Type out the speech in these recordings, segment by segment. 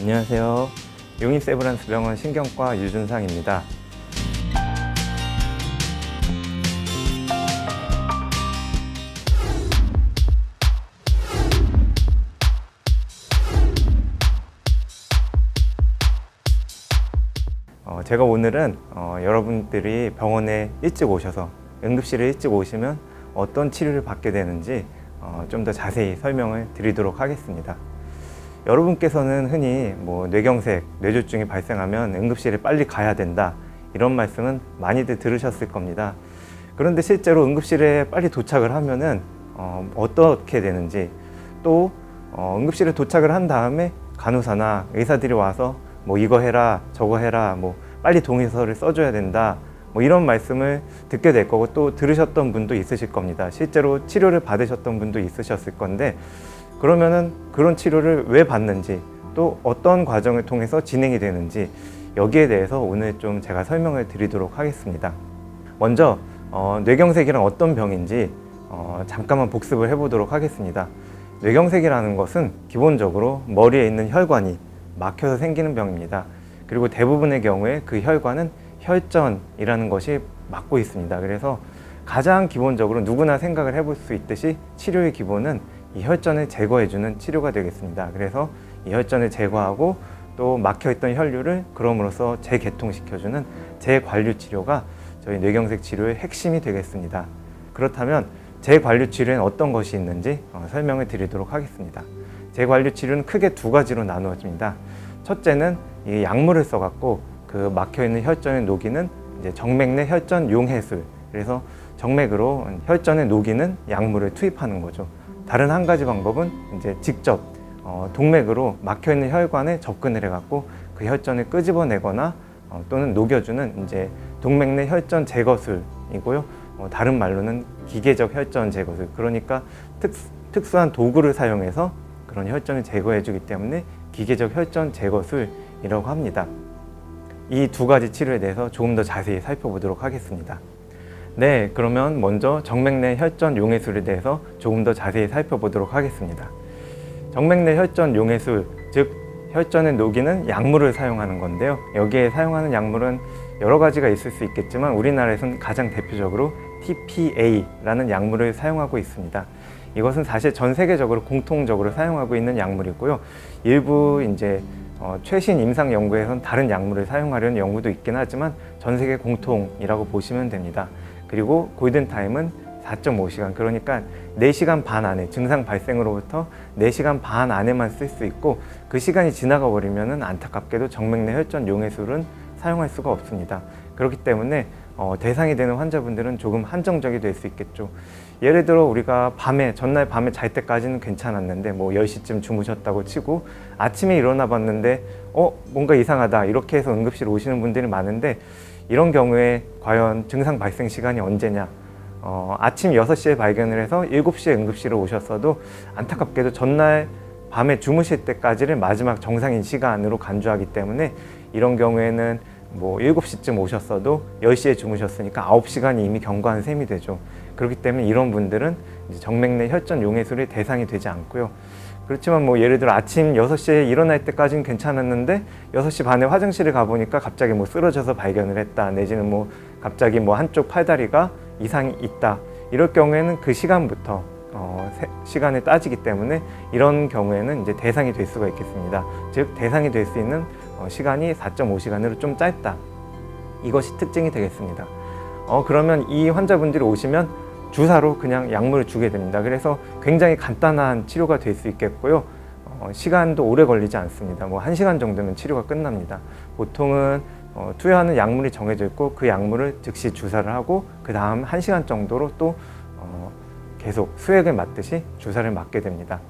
안녕하세요. 용인세브란스 병원 신경과 유준상입니다. 어, 제가 오늘은 어, 여러분들이 병원에 일찍 오셔서 응급실에 일찍 오시면 어떤 치료를 받게 되는지 어, 좀 더 자세히 설명을 드리도록 하겠습니다. 여러분께서는 흔히 뭐 뇌경색, 뇌졸중이 발생하면 응급실에 빨리 가야 된다 이런 말씀은 많이들 들으셨을 겁니다. 그런데 실제로 응급실에 빨리 도착을 하면은 어, 어떻게 되는지 또 어, 응급실에 도착을 한 다음에 간호사나 의사들이 와서 뭐 이거 해라 저거 해라 뭐 빨리 동의서를 써줘야 된다 뭐 이런 말씀을 듣게 될 거고 또 들으셨던 분도 있으실 겁니다. 실제로 치료를 받으셨던 분도 있으셨을 건데 그러면은 그런 치료를 왜 받는지 또 어떤 과정을 통해서 진행이 되는지 여기에 대해서 오늘 좀 제가 설명을 드리도록 하겠습니다. 먼저 어, 뇌경색이란 어떤 병인지 어, 잠깐만 복습을 해보도록 하겠습니다. 뇌경색이라는 것은 기본적으로 머리에 있는 혈관이 막혀서 생기는 병입니다. 그리고 대부분의 경우에 그 혈관은 혈전이라는 것이 막고 있습니다. 그래서 가장 기본적으로 누구나 생각을 해볼 수 있듯이 치료의 기본은 이 혈전을 제거해주는 치료가 되겠습니다. 그래서 이 혈전을 제거하고 또 막혀있던 혈류를 그럼으로써 재개통시켜주는 재관류 치료가 저희 뇌경색 치료의 핵심이 되겠습니다. 그렇다면 재관류 치료에는 어떤 것이 있는지 어, 설명을 드리도록 하겠습니다. 재관류 치료는 크게 두 가지로 나누어집니다. 첫째는 이 약물을 써갖고 그 막혀 있는 혈전을 녹이는 이제 정맥 내 혈전 용해술. 그래서 정맥으로 혈전에 녹이는 약물을 투입하는 거죠. 다른 한 가지 방법은 이제 직접 어, 동맥으로 막혀 있는 혈관에 접근을 해갖고 그 혈전을 끄집어내거나 어, 또는 녹여주는 이제 동맥 내 혈전 제거술이고요. 어, 다른 말로는 기계적 혈전 제거술. 그러니까 특, 특수한 도구를 사용해서 그런 혈전을 제거해주기 때문에 기계적 혈전 제거술이라고 합니다. 이 두 가지 치료에 대해서 조금 더 자세히 살펴보도록 하겠습니다. 네, 그러면 먼저 정맥 내 혈전 용해술에 대해서 조금 더 자세히 살펴보도록 하겠습니다. 정맥 내 혈전 용해술, 즉 혈전에 녹이는 약물을 사용하는 건데요. 여기에 사용하는 약물은 여러 가지가 있을 수 있겠지만 우리나라에서는 가장 대표적으로 TPA라는 약물을 사용하고 있습니다. 이것은 사실 전 세계적으로 공통적으로 사용하고 있는 약물이고요. 일부 이제 어, 최신 임상 연구에서는 다른 약물을 사용하려는 연구도 있긴 하지만 전 세계 공통이라고 보시면 됩니다. 그리고 골든 타임은 4.5시간 그러니까 4시간 반 안에 증상 발생으로부터 4시간 반 안에만 쓸 수 있고 그 시간이 지나가 버리면은 안타깝게도 정맥 내 혈전 용해술은 사용할 수가 없습니다. 그렇기 때문에 어, 대상이 되는 환자분들은 조금 한정적이 될 수 있겠죠. 예를 들어 우리가 밤에 전날 밤에 잘 때까지는 괜찮았는데 뭐 10시쯤 주무셨다고 치고 아침에 일어나 봤는데 어 뭔가 이상하다 이렇게 해서 응급실 오시는 분들이 많은데 이런 경우에 과연 증상 발생 시간이 언제냐 어, 아침 6시에 발견을 해서 7시에 응급실에 오셨어도 안타깝게도 전날 밤에 주무실 때까지를 마지막 정상인 시간으로 간주하기 때문에 이런 경우에는 뭐 7시쯤 오셨어도 10시에 주무셨으니까 9시간이 이미 경과한 셈이 되죠. 그렇기 때문에 이런 분들은 이제 정맥 내 혈전 용해술의 대상이 되지 않고요. 그렇지만 뭐 예를 들어 아침 6시에 일어날 때까지는 괜찮았는데 6시 반에 화장실에 가보니까 갑자기 뭐 쓰러져서 발견을 했다. 내지는 뭐 갑자기 뭐 한쪽 팔다리가 이상이 있다. 이럴 경우에는 그 시간부터 어, 세- 시간을 따지기 때문에 이런 경우에는 이제 대상이 될 수가 있겠습니다. 즉 대상이 될 수 있는 어, 시간이 4.5시간으로 좀 짧다. 이것이 특징이 되겠습니다. 어, 그러면 이 환자분들이 오시면 주사로 그냥 약물을 주게 됩니다. 그래서 굉장히 간단한 치료가 될 수 있겠고요. 어, 시간도 오래 걸리지 않습니다. 뭐 한시간 정도면 치료가 끝납니다. 보통은 어, 투여하는 약물이 정해져 있고 그 약물을 즉시 주사를 하고 그 다음 한시간 정도로 또 어, 계속 수액을 맞듯이 주사를 맞게 됩니다.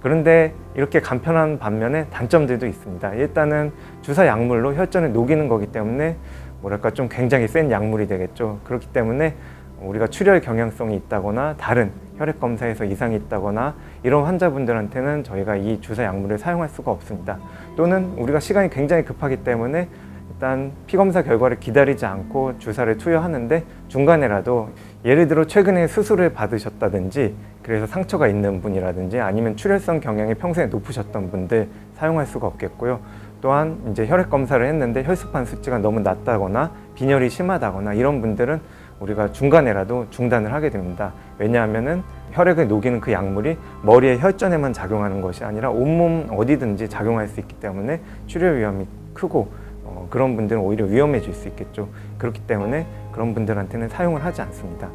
그런데 이렇게 간편한 반면에 단점들도 있습니다. 일단은 주사 약물로 혈전을 녹이는 거기 때문에 뭐랄까 좀 굉장히 센 약물이 되겠죠. 그렇기 때문에 우리가 출혈 경향성이 있다거나 다른 혈액 검사에서 이상이 있다거나 이런 환자분들한테는 저희가 이 주사 약물을 사용할 수가 없습니다. 또는 우리가 시간이 굉장히 급하기 때문에 일단 피 검사 결과를 기다리지 않고 주사를 투여하는데 중간에라도 예를 들어 최근에 수술을 받으셨다든지 그래서 상처가 있는 분이라든지 아니면 출혈성 경향이 평소에 높으셨던 분들 사용할 수가 없겠고요. 또한 이제 혈액 검사를 했는데 혈소판 수치가 너무 낮다거나 빈혈이 심하다거나 이런 분들은 우리가 중간에라도 중단을 하게 됩니다. 왜냐하면은 혈액을 녹이는 그 약물이 머리의 혈전에만 작용하는 것이 아니라 온몸 어디든지 작용할 수 있기 때문에 출혈 위험이 크고 어, 그런 분들은 오히려 위험해질 수 있겠죠. 그렇기 때문에 그런 분들한테는 사용을 하지 않습니다.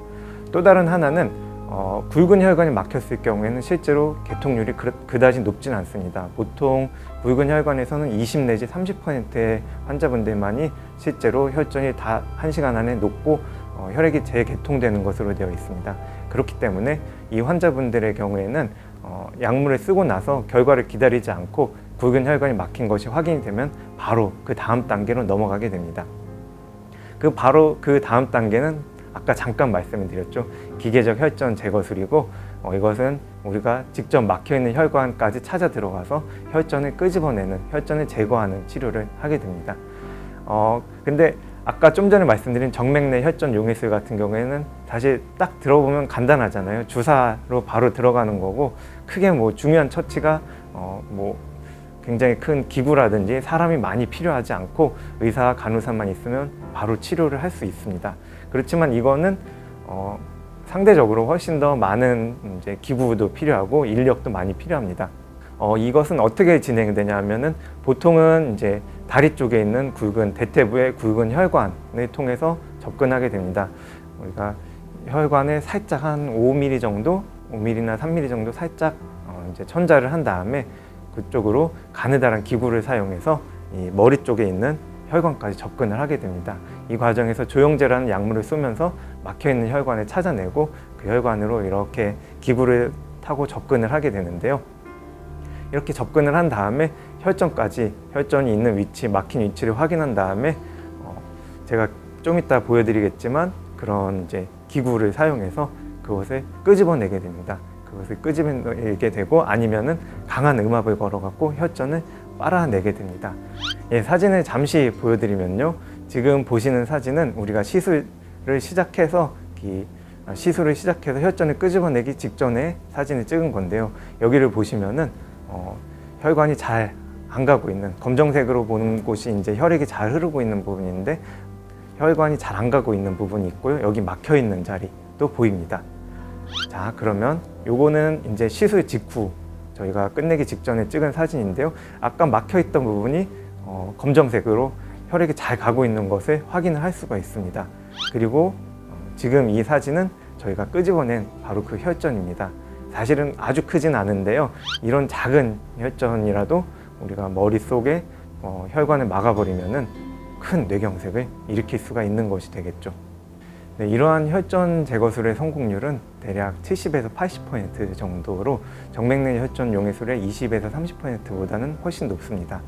또 다른 하나는 어, 굵은 혈관이 막혔을 경우에는 실제로 개통률이 그, 그다지 높진 않습니다. 보통 굵은 혈관에서는 20 내지 30%의 환자분들만이 실제로 혈전이 다 1시간 안에 녹고 어, 혈액이 재개통되는 것으로 되어 있습니다. 그렇기 때문에 이 환자분들의 경우에는 어, 약물을 쓰고 나서 결과를 기다리지 않고 굵은 혈관이 막힌 것이 확인이 되면 바로 그 다음 단계로 넘어가게 됩니다. 그 바로 그 다음 단계는 아까 잠깐 말씀을 드렸죠. 기계적 혈전 제거술이고 어, 이것은 우리가 직접 막혀 있는 혈관까지 찾아 들어가서 혈전을 끄집어내는 혈전을 제거하는 치료를 하게 됩니다. 어 근데 아까 좀 전에 말씀드린 정맥내 혈전 용해술 같은 경우에는 사실 딱 들어보면 간단하잖아요. 주사로 바로 들어가는 거고 크게 뭐 중요한 처치가 어 뭐 굉장히 큰 기구라든지 사람이 많이 필요하지 않고 의사 간호사만 있으면 바로 치료를 할 수 있습니다. 그렇지만 이거는 어 상대적으로 훨씬 더 많은 이제 기구도 필요하고 인력도 많이 필요합니다. 어, 이것은 어떻게 진행되냐 하면은 보통은 이제 다리 쪽에 있는 굵은 대퇴부의 굵은 혈관을 통해서 접근하게 됩니다. 우리가 혈관에 살짝 한 5mm 정도, 5mm나 3mm 정도 살짝 어, 이제 천자를 한 다음에 그쪽으로 가느다란 기구를 사용해서 이 머리 쪽에 있는 혈관까지 접근을 하게 됩니다. 이 과정에서 조영제라는 약물을 쏘면서 막혀 있는 혈관을 찾아내고 그 혈관으로 이렇게 기구를 타고 접근을 하게 되는데요. 이렇게 접근을 한 다음에 혈전까지 혈전이 있는 위치, 막힌 위치를 확인한 다음에 어, 제가 좀 이따 보여드리겠지만 그런 이제 기구를 사용해서 그것을 끄집어내게 됩니다. 그것을 끄집어내게 되고 아니면은 강한 음압을 걸어갖고 혈전을 빨아내게 됩니다. 예, 사진을 잠시 보여드리면요. 지금 보시는 사진은 우리가 시술을 시작해서 이 시술을 시작해서 혈전을 끄집어내기 직전에 사진을 찍은 건데요. 여기를 보시면은 어, 혈관이 잘 안 가고 있는 검정색으로 보는 곳이 이제 혈액이 잘 흐르고 있는 부분인데 혈관이 잘 안 가고 있는 부분이 있고요. 여기 막혀 있는 자리도 보입니다. 자, 그러면 요거는 이제 시술 직후 저희가 끝내기 직전에 찍은 사진인데요. 아까 막혀 있던 부분이 어, 검정색으로 혈액이 잘 가고 있는 것을 확인을 할 수가 있습니다. 그리고 어, 지금 이 사진은 저희가 끄집어낸 바로 그 혈전입니다. 사실은 아주 크진 않은데요. 이런 작은 혈전이라도 우리가 머릿속에 어, 혈관을 막아버리면은 큰 뇌경색을 일으킬 수가 있는 것이 되겠죠. 네, 이러한 혈전 제거술의 성공률은 대략 70에서 80% 정도로 정맥내 혈전 용해술의 20에서 30%보다는 훨씬 높습니다.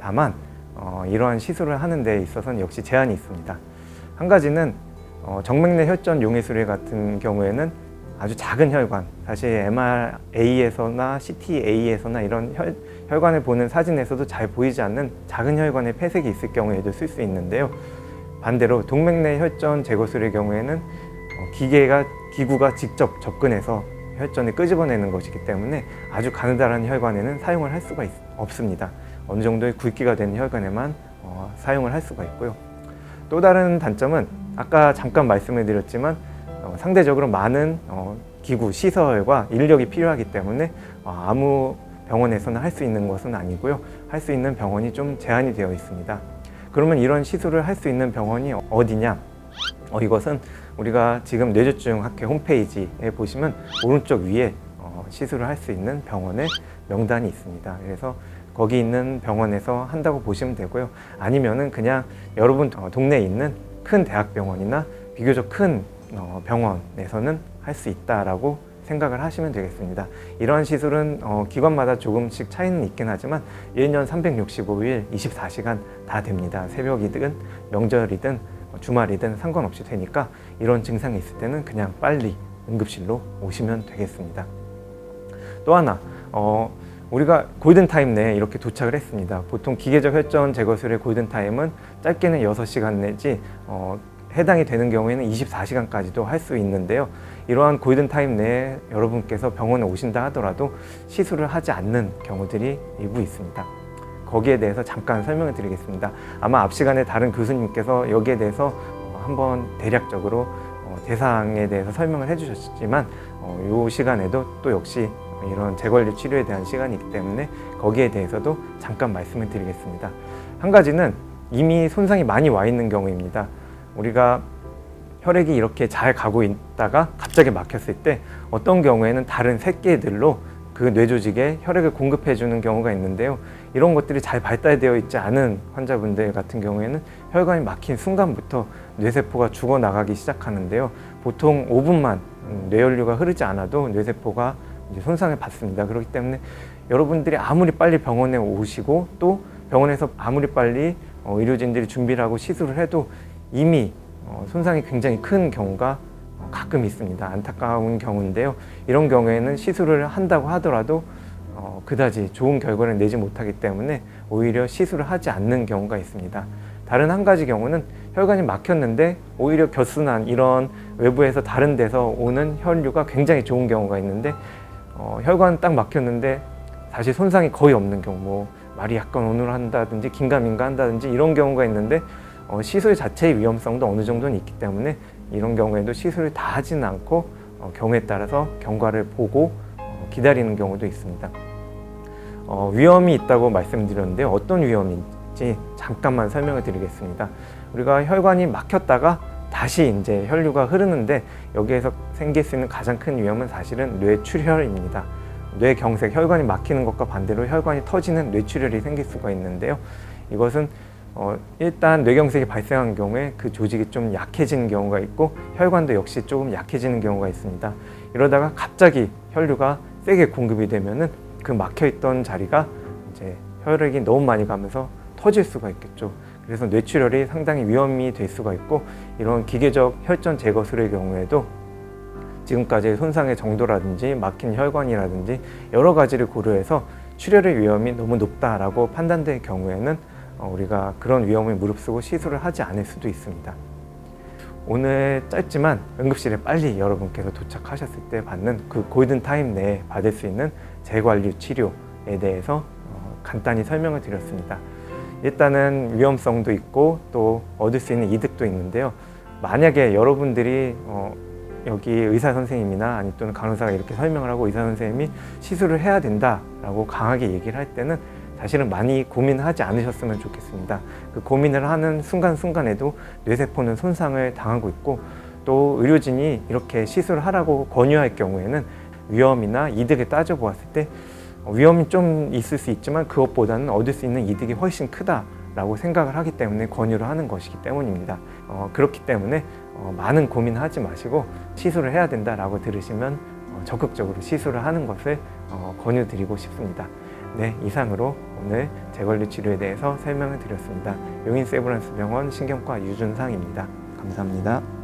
다만 어, 이러한 시술을 하는 데 있어서는 역시 제한이 있습니다. 한 가지는 어, 정맥내 혈전 용해술 같은 경우에는 아주 작은 혈관, 사실 MRA에서나 CTA에서나 이런 혈, 혈관을 보는 사진에서도 잘 보이지 않는 작은 혈관에 폐색이 있을 경우에도 쓸 수 있는데요. 반대로 동맥 내 혈전 제거술의 경우에는 어, 기계가 기구가 직접 접근해서 혈전을 끄집어내는 것이기 때문에 아주 가느다란 혈관에는 사용을 할 수가 있, 없습니다. 어느 정도의 굵기가 되는 혈관에만 어, 사용을 할 수가 있고요. 또 다른 단점은 아까 잠깐 말씀을 드렸지만 어, 상대적으로 많은 어, 기구, 시설과 인력이 필요하기 때문에 어, 아무 병원에서는 할 수 있는 것은 아니고요. 할 수 있는 병원이 좀 제한이 되어 있습니다. 그러면 이런 시술을 할 수 있는 병원이 어디냐? 어, 이것은 우리가 지금 뇌졸중학회 홈페이지에 보시면 오른쪽 위에 어, 시술을 할 수 있는 병원의 명단이 있습니다. 그래서 거기 있는 병원에서 한다고 보시면 되고요. 아니면은 그냥 여러분 동네에 있는 큰 대학병원이나 비교적 큰 어, 병원에서는 할 수 있다라고 생각을 하시면 되겠습니다. 이러한 시술은 어, 기관마다 조금씩 차이는 있긴 하지만 1년 365일 24시간 다 됩니다. 새벽이든 명절이든 주말이든 상관없이 되니까 이런 증상이 있을 때는 그냥 빨리 응급실로 오시면 되겠습니다. 또 하나 어, 우리가 골든타임 내에 이렇게 도착을 했습니다. 보통 기계적 혈전 제거술의 골든타임은 짧게는 6시간 내지 어, 해당이 되는 경우에는 24시간까지도 할 수 있는데요. 이러한 골든 타임 내에 여러분께서 병원에 오신다 하더라도 시술을 하지 않는 경우들이 일부 있습니다. 거기에 대해서 잠깐 설명을 드리겠습니다. 아마 앞 시간에 다른 교수님께서 여기에 대해서 어, 한번 대략적으로 어, 대상에 대해서 설명을 해주셨지만 어, 이 시간에도 또 역시 이런 재관리 치료에 대한 시간이기 때문에 거기에 대해서도 잠깐 말씀을 드리겠습니다. 한 가지는 이미 손상이 많이 와 있는 경우입니다. 우리가 혈액이 이렇게 잘 가고 있다가 갑자기 막혔을 때 어떤 경우에는 다른 새끼들로 그 뇌조직에 혈액을 공급해 주는 경우가 있는데요. 이런 것들이 잘 발달되어 있지 않은 환자분들 같은 경우에는 혈관이 막힌 순간부터 뇌세포가 죽어 나가기 시작하는데요. 보통 5분만 뇌혈류가 흐르지 않아도 뇌세포가 손상을 받습니다. 그렇기 때문에 여러분들이 아무리 빨리 병원에 오시고 또 병원에서 아무리 빨리 어, 의료진들이 준비를 하고 시술을 해도 이미 어, 손상이 굉장히 큰 경우가 어, 가끔 있습니다. 안타까운 경우인데요. 이런 경우에는 시술을 한다고 하더라도 어, 그다지 좋은 결과를 내지 못하기 때문에 오히려 시술을 하지 않는 경우가 있습니다. 다른 한 가지 경우는 혈관이 막혔는데 오히려 겨순한 이런 외부에서 다른 데서 오는 혈류가 굉장히 좋은 경우가 있는데 어, 혈관 딱 막혔는데 사실 손상이 거의 없는 경우 뭐 말이 약간 오늘 한다든지 긴가민가 한다든지 이런 경우가 있는데 어, 시술 자체의 위험성도 어느 정도는 있기 때문에 이런 경우에도 시술을 다 하지는 않고 어, 경우에 따라서 경과를 보고 어, 기다리는 경우도 있습니다. 어, 위험이 있다고 말씀드렸는데 어떤 위험인지 잠깐만 설명을 드리겠습니다. 우리가 혈관이 막혔다가 다시 이제 혈류가 흐르는데 여기에서 생길 수 있는 가장 큰 위험은 사실은 뇌출혈입니다. 뇌경색, 혈관이 막히는 것과 반대로 혈관이 터지는 뇌출혈이 생길 수가 있는데요. 이것은 어, 일단 뇌경색이 발생한 경우에 그 조직이 좀 약해지는 경우가 있고 혈관도 역시 조금 약해지는 경우가 있습니다. 이러다가 갑자기 혈류가 세게 공급이 되면은 그 막혀있던 자리가 이제 혈액이 너무 많이 가면서 터질 수가 있겠죠. 그래서 뇌출혈이 상당히 위험이 될 수가 있고 이런 기계적 혈전 제거술의 경우에도 지금까지의 손상의 정도라든지 막힌 혈관이라든지 여러 가지를 고려해서 출혈의 위험이 너무 높다라고 판단될 경우에는 어, 우리가 그런 위험을 무릅쓰고 시술을 하지 않을 수도 있습니다. 오늘 짧지만 응급실에 빨리 여러분께서 도착하셨을 때 받는 그 골든 타임 내에 받을 수 있는 재관리 치료에 대해서 어, 간단히 설명을 드렸습니다. 일단은 위험성도 있고 또 얻을 수 있는 이득도 있는데요. 만약에 여러분들이 어, 여기 의사 선생님이나 아니 또는 간호사가 이렇게 설명을 하고 의사 선생님이 시술을 해야 된다라고 강하게 얘기를 할 때는 사실은 많이 고민하지 않으셨으면 좋겠습니다. 그 고민을 하는 순간순간에도 뇌세포는 손상을 당하고 있고 또 의료진이 이렇게 시술을 하라고 권유할 경우에는 위험이나 이득을 따져보았을 때 위험이 좀 있을 수 있지만 그것보다는 얻을 수 있는 이득이 훨씬 크다라고 생각을 하기 때문에 권유를 하는 것이기 때문입니다. 어, 그렇기 때문에 어, 많은 고민하지 마시고 시술을 해야 된다라고 들으시면 어, 적극적으로 시술을 하는 것을 어, 권유드리고 싶습니다. 네, 이상으로 오늘 재관리 치료에 대해서 설명을 드렸습니다. 용인 세브란스 병원 신경과 유준상입니다. 감사합니다.